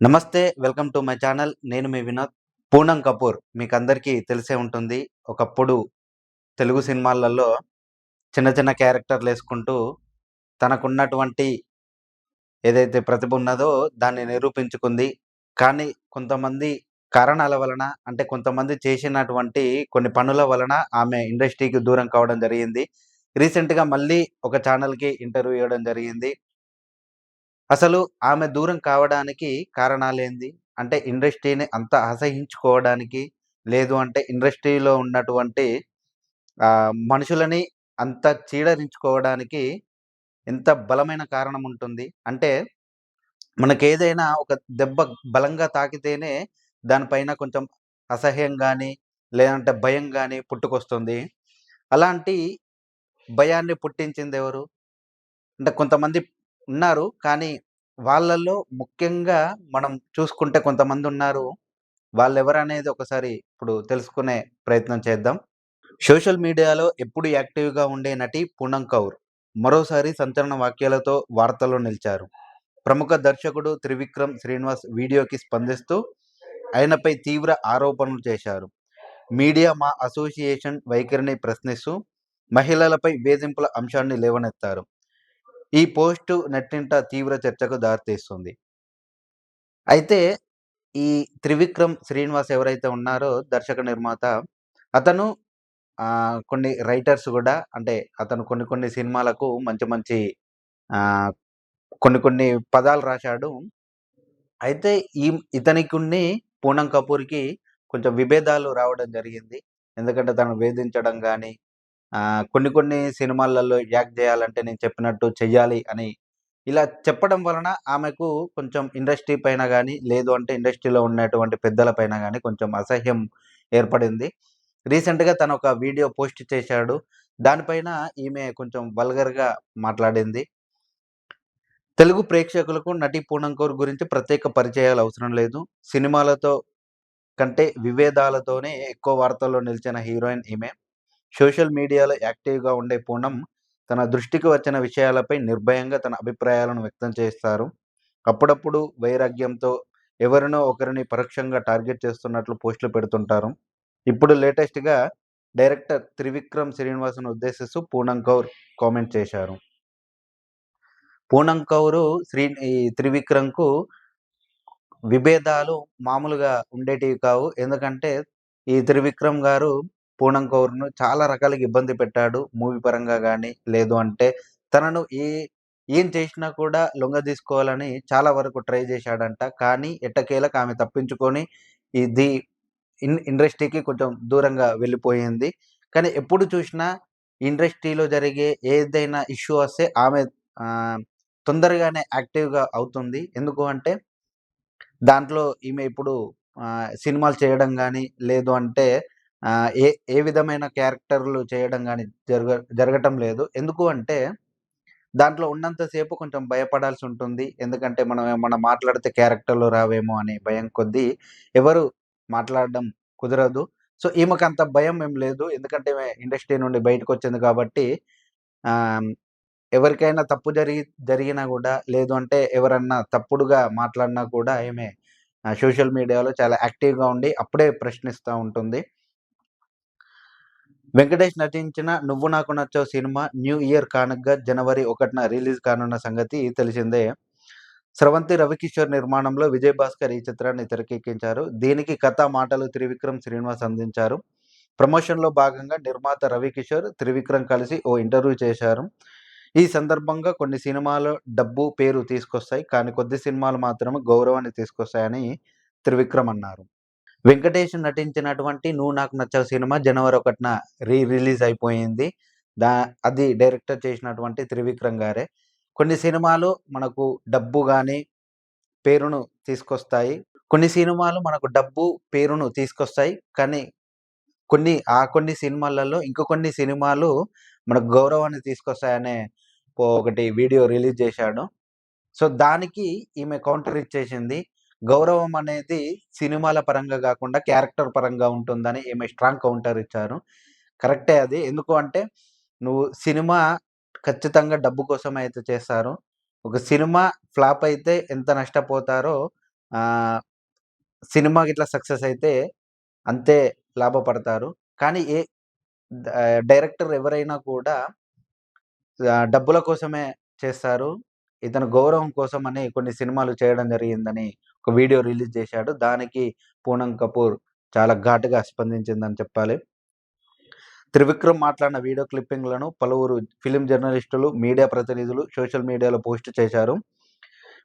నమస్తే welcome to my channel. నేను మీ వినోద్ పూనం కపూర్. మీకు అందరికీ తెలిసే ఉంటుంది ఒకప్పుడు తెలుగు సినిమాలలో చిన్న చిన్న క్యారెక్టర్లు వేసుకుంటూ తనకున్నటువంటి ఏదైతే ప్రతిభ ఉన్నదో దాన్ని నిరూపించుకుంది. కానీ కొంతమంది కారణాల వలన అంటే కొంతమంది చేసినటువంటి కొన్ని పనుల వలన ఆమె ఇండస్ట్రీకి దూరం కావడం జరిగింది. రీసెంట్గా మళ్ళీ ఒక ఛానల్కి ఇంటర్వ్యూ ఇవ్వడం జరిగింది. అసలు ఆమె దూరం కావడానికి కారణాలేంది? అంటే ఇండస్ట్రీని అంత అసహించుకోవడానికి, లేదు అంటే ఇండస్ట్రీలో ఉన్నటువంటి ఆహ్, మనుషులని అంత చీడరించుకోవడానికి ఎంత బలమైన కారణం ఉంటుంది? అంటే మనకేదైనా ఒక దెబ్బ బలంగా తాకితేనే దానిపైన కొంచెం అసహ్యం గాని, లేదంటే భయం గాని పుట్టుకొస్తుంది. అలాంటి భయాన్ని పుట్టించిందెవరు? అంటే కొంతమంది ఉన్నారు. కానీ వాళ్ళల్లో ముఖ్యంగా మనం చూసుకుంటే కొంతమంది ఉన్నారు వాళ్ళు ఎవరనేది ఒకసారి ఇప్పుడు తెలుసుకునే ప్రయత్నం చేద్దాం. సోషల్ మీడియాలో ఎప్పుడు యాక్టివ్‌గా ఉండే నటి పూనం కౌర్ మరోసారి సంచలన వాక్యాలతో వార్తల్లో నిలిచారు. ప్రముఖ దర్శకుడు త్రివిక్రమ్ శ్రీనివాస్ వీడియోకి స్పందిస్తూ ఆయనపై తీవ్ర ఆరోపణలు చేశారు. మీడియా మా అసోసియేషన్ వైఖరిని ప్రశ్నిస్తూ మహిళలపై వేధింపుల అంశాన్ని లేవనెత్తారు. ఈ పోస్టు నెట్టింట తీవ్ర చర్చకు దారితీస్తుంది. అయితే ఈ త్రివిక్రమ్ శ్రీనివాస్ ఎవరైతే ఉన్నారో దర్శక నిర్మాత అతను కొన్ని రైటర్స్ కూడా అంటే అతను కొన్ని కొన్ని సినిమాలకు మంచి మంచి కొన్ని కొన్ని పదాలు రాశాడు. అయితే ఈ ఇతనికి పూనం కపూర్‌కి కొంచెం విభేదాలు రావడం జరిగింది. ఎందుకంటే తను వేధించడం కానీ కొన్ని కొన్ని సినిమాలలో యాక్ట్ చేయాలంటే నేను చెప్పినట్టు చెయ్యాలి అని ఇలా చెప్పడం వలన ఆమెకు కొంచెం ఇండస్ట్రీ పైన కానీ లేదు అంటే ఇండస్ట్రీలో ఉన్నటువంటి పెద్దల పైన కానీ కొంచెం అసహ్యం ఏర్పడింది. రీసెంట్‌గా తను ఒక వీడియో పోస్ట్ చేశాడు. దానిపైన ఈమె కొంచెం వల్గర్‌గా మాట్లాడింది. తెలుగు ప్రేక్షకులకు నటి పూనంకోర్ గురించి ప్రత్యేక పరిచయాలు అవసరం లేదు. సినిమాలతో కంటే విభేదాలతోనే ఎక్కువ వార్తల్లో నిలిచిన హీరోయిన్ ఈమె. సోషల్ మీడియాలో యాక్టివ్‌గా ఉండే పూనం తన దృష్టికి వచ్చిన విషయాలపై నిర్భయంగా తన అభిప్రాయాలను వ్యక్తం చేస్తారు. అప్పుడప్పుడు వైరాగ్యంతో ఎవరినో ఒకరిని పరోక్షంగా టార్గెట్ చేస్తున్నట్లు పోస్టులు పెడుతుంటారు. ఇప్పుడు లేటెస్ట్‌గా డైరెక్టర్ త్రివిక్రమ్ శ్రీనివాసును ఉద్దేశిస్తూ పూనం కౌర్ కామెంట్ చేశారు. పూనం కౌరు శ్రీ ఈ త్రివిక్రమ్‌కు విభేదాలు మామూలుగా ఉండేటివి కావు. ఎందుకంటే ఈ త్రివిక్రమ్ గారు పూనం కౌర్‌ను చాలా రకాలుగా ఇబ్బంది పెట్టాడు. మూవీ పరంగా కానీ లేదు అంటే తనను ఏ ఏం చేసినా కూడా లొంగ తీసుకోవాలని చాలా వరకు ట్రై చేశాడంట. కానీ ఎట్టకేలకు ఆమె తప్పించుకొని ఇది ఇన్ ఇండస్ట్రీకి కొంచెం దూరంగా వెళ్ళిపోయింది. కానీ ఎప్పుడు చూసినా ఇండస్ట్రీలో జరిగే ఏదైనా ఇష్యూ వస్తే ఆమె తొందరగానే యాక్టివ్‌గా అవుతుంది. ఎందుకు అంటే దాంట్లో ఈమె ఇప్పుడు సినిమాలు చేయడం కానీ లేదు అంటే ఏ ఏ విధమైన క్యారెక్టర్‌లు చేయడం కానీ జరగ జరగటం లేదు. ఎందుకు అంటే దాంట్లో ఉన్నంతసేపు కొంచెం భయపడాల్సి ఉంటుంది. ఎందుకంటే మనం ఏమన్నా మాట్లాడితే క్యారెక్టర్లు రావేమో అనే భయం కొద్దీ ఎవరు మాట్లాడడం కుదరదు. సో, ఈమెకంత భయం ఏం లేదు. ఎందుకంటే ఇండస్ట్రీ నుండి బయటకొచ్చింది కాబట్టి ఎవరికైనా తప్పు జరిగి జరిగినా కూడా లేదు అంటే ఎవరన్నా తప్పుడుగా మాట్లాడినా కూడా ఈమె సోషల్ మీడియాలో చాలా యాక్టివ్‌గా ఉండి అప్పుడే ప్రశ్నిస్తూ ఉంటుంది. వెంకటేష్ నటించిన 'నువ్వు నాకు నచ్చావు' సినిమా న్యూ ఇయర్ కానుకగా జనవరి ఒకటిన రిలీజ్ కానున్న సంగతి తెలిసిందే. స్రవంతి రవికిషోర్ నిర్మాణంలో విజయ్ భాస్కర్ ఈ చిత్రాన్ని తెరకెక్కించారు. దీనికి కథ, మాటలు త్రివిక్రమ్ శ్రీనివాస్ అందించారు. ప్రమోషన్‌లో భాగంగా నిర్మాత రవికిషోర్, త్రివిక్రమ్ కలిసి ఓ ఇంటర్వ్యూ చేశారు. ఈ సందర్భంగా కొన్ని సినిమాలు డబ్బు, పేరు తీసుకొస్తాయి. కానీ కొద్ది సినిమాలు మాత్రమే గౌరవాన్ని తీసుకొస్తాయని త్రివిక్రమ్ అన్నారు. వెంకటేష్ నటించినటువంటి 'నువ్వు నాకు నచ్చిన సినిమా జనవరి ఒకటిన రీ రిలీజ్ అయిపోయింది. దా అది డైరెక్టర్ చేసినటువంటి త్రివిక్రమ్ గారే. కొన్ని సినిమాలు మనకు డబ్బు కానీ పేరును తీసుకొస్తాయి. కొన్ని సినిమాలు మనకు డబ్బు, పేరును తీసుకొస్తాయి. కానీ కొన్ని ఆ కొన్ని సినిమాలలో ఇంక కొన్ని సినిమాలు మనకు గౌరవాన్ని తీసుకొస్తాయనే ఒకటి వీడియో రిలీజ్ చేశాడు. సో, దానికి ఈమె కౌంటర్ ఇచ్చేసింది. గౌరవం అనేది సినిమాల పరంగా కాకుండా క్యారెక్టర్ పరంగా ఉంటుందని ఈమె స్ట్రాంగ్ కౌంటర్ ఇచ్చారు. కరెక్టే అది. ఎందుకు అంటే నువ్వు సినిమా ఖచ్చితంగా డబ్బు కోసమే అయితే చేస్తారు. ఒక సినిమా ఫ్లాప్ అయితే ఎంత నష్టపోతారో సినిమా ఇట్లా సక్సెస్ అయితే అంతే లాభపడతారు కానీ ఏ డైరెక్టర్ ఎవరైనా కూడా డబ్బుల కోసమే చేస్తారు ఇతను గౌరవం కోసం అని కొన్ని సినిమాలు చేయడం జరిగిందని ఒక వీడియో రిలీజ్ చేశాడు. దానికి పూనం కపూర్ చాలా ఘాటుగా స్పందించిందని చెప్పాలి. త్రివిక్రమ్ మాట్లాడిన వీడియో క్లిప్పింగ్లను పలువురు ఫిలిం జర్నలిస్టులు మీడియా ప్రతినిధులు సోషల్ మీడియాలో పోస్ట్ చేశారు.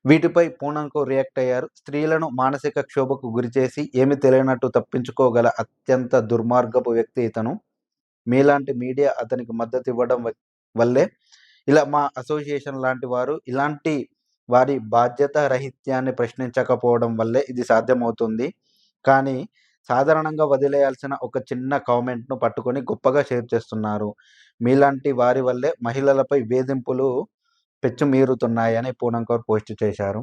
వీటిపై పూనంకు రియాక్ట్ అయ్యారు. స్త్రీలను మానసిక క్షోభకు గురిచేసి ఏమి తెలియనట్టు తప్పించుకోగల అత్యంత దుర్మార్గపు వ్యక్తి ఇతను. మీలాంటి మీడియా అతనికి మద్దతు ఇవ్వడం వల్లే. ఇలా మా అసోసియేషన్ లాంటి వారు ఇలాంటి వారి బాధ్యత రహిత్యాన్ని ప్రశ్నించకపోవడం వల్లే ఇది సాధ్యమవుతుంది. కానీ సాధారణంగా వదిలేయాల్సిన ఒక చిన్న కామెంట్ను పట్టుకొని గొప్పగా షేర్ చేస్తున్నారు. మీలాంటి వారి వల్లే మహిళలపై వేధింపులు పెచ్చుమీరుతున్నాయని పూనం కౌర్ పోస్ట్ చేశారు.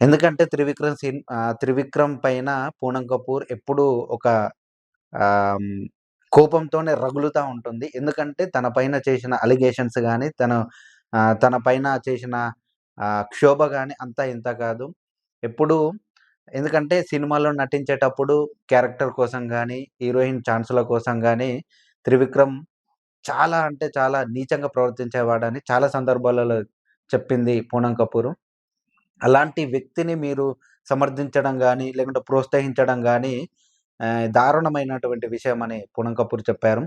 ఎందుకంటే త్రివిక్రమ్ సీన్ త్రివిక్రమ్ పైన పూనం కపూర్ ఎప్పుడూ ఒక కోపంతోనే రగులుతూ ఉంటుంది. ఎందుకంటే తన పైన చేసిన అలిగేషన్స్ కానీ తను తన పైన చేసిన క్షోభ కానీ అంతా ఇంత కాదు. ఎప్పుడు ఎందుకంటే సినిమాలో నటించేటప్పుడు క్యారెక్టర్ కోసం కానీ హీరోయిన్ ఛాన్సుల కోసం కానీ త్రివిక్రమ్ చాలా అంటే చాలా నీచంగా ప్రవర్తించేవాడని చాలా సందర్భాలలో చెప్పింది పూనం కపూర్. అలాంటి వ్యక్తిని మీరు సమర్థించడం కానీ లేకుంటే ప్రోత్సహించడం కానీ దారుణమైనటువంటి విషయం అని పూనం కపూర్ చెప్పారు.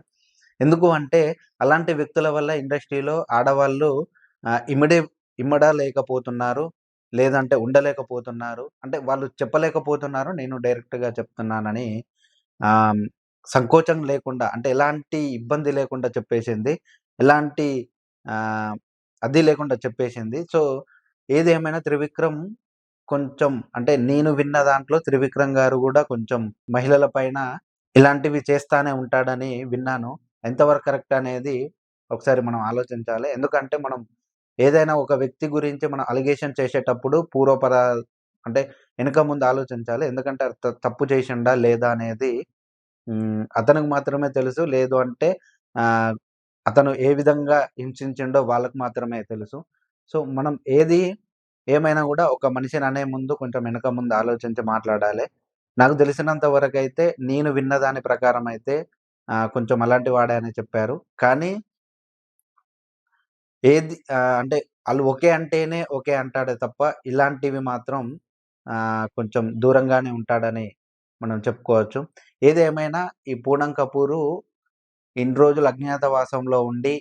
ఎందుకు అంటే అలాంటి వ్యక్తుల వల్ల ఇండస్ట్రీలో ఆడవాళ్ళు ఇమిడియట్ ఇమ్మడలేకపోతున్నారు లేదంటే ఉండలేకపోతున్నారు. అంటే వాళ్ళు చెప్పలేకపోతున్నారు నేను డైరెక్ట్గా చెప్తున్నానని సంకోచం లేకుండా అంటే ఎలాంటి ఇబ్బంది లేకుండా చెప్పేసింది ఎలాంటి అది లేకుండా చెప్పేసింది. సో ఏదేమైనా త్రివిక్రమ్ కొంచెం అంటే నేను విన్న దాంట్లో త్రివిక్రమ్ గారు కూడా కొంచెం మహిళల పైన ఇలాంటివి చేస్తానే ఉంటాడని విన్నాను. ఎంతవరకు కరెక్ట్ అనేది ఒకసారి మనం ఆలోచించాలి. ఎందుకంటే మనం ఏదైనా ఒక వ్యక్తి గురించి మనం అలిగేషన్ చేసేటప్పుడు పూర్వపర అంటే వెనుక ముందు ఆలోచించాలి. ఎందుకంటే తప్పు చేసిండా లేదా అనేది అతనికి మాత్రమే తెలుసు. లేదు అంటే అతను ఏ విధంగా హింసించిండో వాళ్ళకు మాత్రమే తెలుసు. సో మనం ఏది ఏమైనా కూడా ఒక మనిషిని అనే ముందు కొంచెం వెనక ముందు ఆలోచించి మాట్లాడాలి. నాకు తెలిసినంత వరకు అయితే నేను విన్న దాని ప్రకారం అయితే కొంచెం అలాంటి వాడే అని చెప్పారు. కానీ ఏది అంటే వాళ్ళు ఒకే అంటేనే ఓకే అంటాడే తప్ప ఇలాంటివి మాత్రం కొంచెం దూరంగానే ఉంటాడని మనం చెప్పుకోవచ్చు. ఏదేమైనా ఈ పూనం కపూరు ఇన్ని రోజులు అజ్ఞాతవాసంలో ఉండి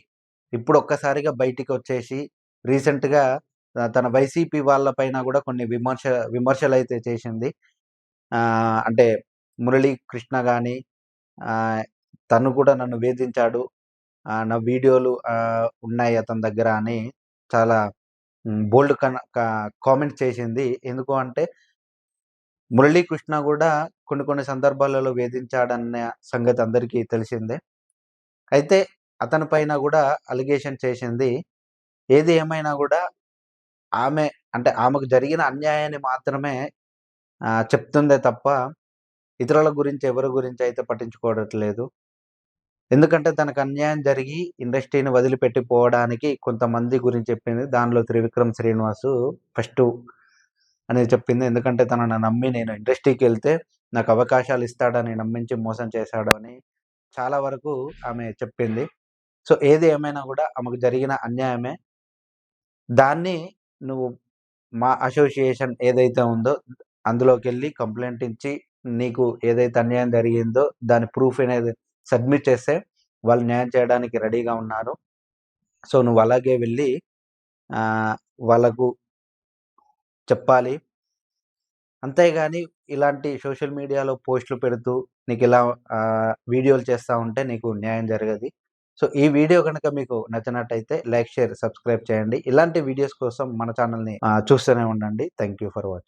ఇప్పుడు ఒక్కసారిగా బయటికి వచ్చేసి రీసెంట్గా తన వైసీపీ వాళ్ళపైన కూడా కొన్ని విమర్శ విమర్శలు అయితే చేసింది. అంటే మురళీ కృష్ణ కానీ తను కూడా నన్ను వేధించాడు నా వీడియోలు ఉన్నాయి అతని దగ్గర అని చాలా బోల్డ్ కామెంట్ చేసింది. ఎందుకు అంటే మురళీకృష్ణ కూడా కొన్ని కొన్ని సందర్భాలలో వేధించాడన్న సంగతి అందరికీ తెలిసిందే. అయితే అతని పైన కూడా అలిగేషన్ చేసింది. ఏది ఏమైనా కూడా ఆమె అంటే ఆమెకు జరిగిన అన్యాయాన్ని మాత్రమే చెప్తుందే తప్ప ఇతరుల గురించి ఎవరి గురించి అయితే పట్టించుకోవట్లేదు. ఎందుకంటే తనకు అన్యాయం జరిగి ఇండస్ట్రీని వదిలిపెట్టిపోవడానికి కొంతమంది గురించి చెప్పింది. దానిలో త్రివిక్రమ్ శ్రీనివాసు ఫస్ట్ అనేది చెప్పింది. ఎందుకంటే తనను నమ్మి నేను ఇండస్ట్రీకి వెళ్తే నాకు అవకాశాలు ఇస్తాడని నమ్మించి మోసం చేశాడు అని చాలా వరకు ఆమె చెప్పింది. సో ఏది ఏమైనా కూడా ఆమెకు జరిగిన అన్యాయమే. దాన్ని నువ్వు మా అసోసియేషన్ ఏదైతే ఉందో అందులోకి వెళ్ళి కంప్లైంట్ ఇచ్చి నీకు ఏదైతే అన్యాయం జరిగిందో దాని ప్రూఫ్ అనేది సబ్మిట్ చేస్తే వాళ్ళు న్యాయం చేయడానికి రెడీగా ఉన్నారు. సో నువ్వు అలాగే వెళ్ళి వాళ్ళకు చెప్పాలి. అంతేగాని ఇలాంటి సోషల్ మీడియాలో పోస్టులు పెడుతూ నీకు ఇలా వీడియోలు చేస్తూ ఉంటే నీకు న్యాయం జరగదు. సో ఈ వీడియో కనుక మీకు నచ్చినట్టయితే లైక్ షేర్ సబ్స్క్రైబ్ చేయండి. ఇలాంటి వీడియోస్ కోసం మన ఛానల్ని చూస్తూనే ఉండండి. Thank you for watching.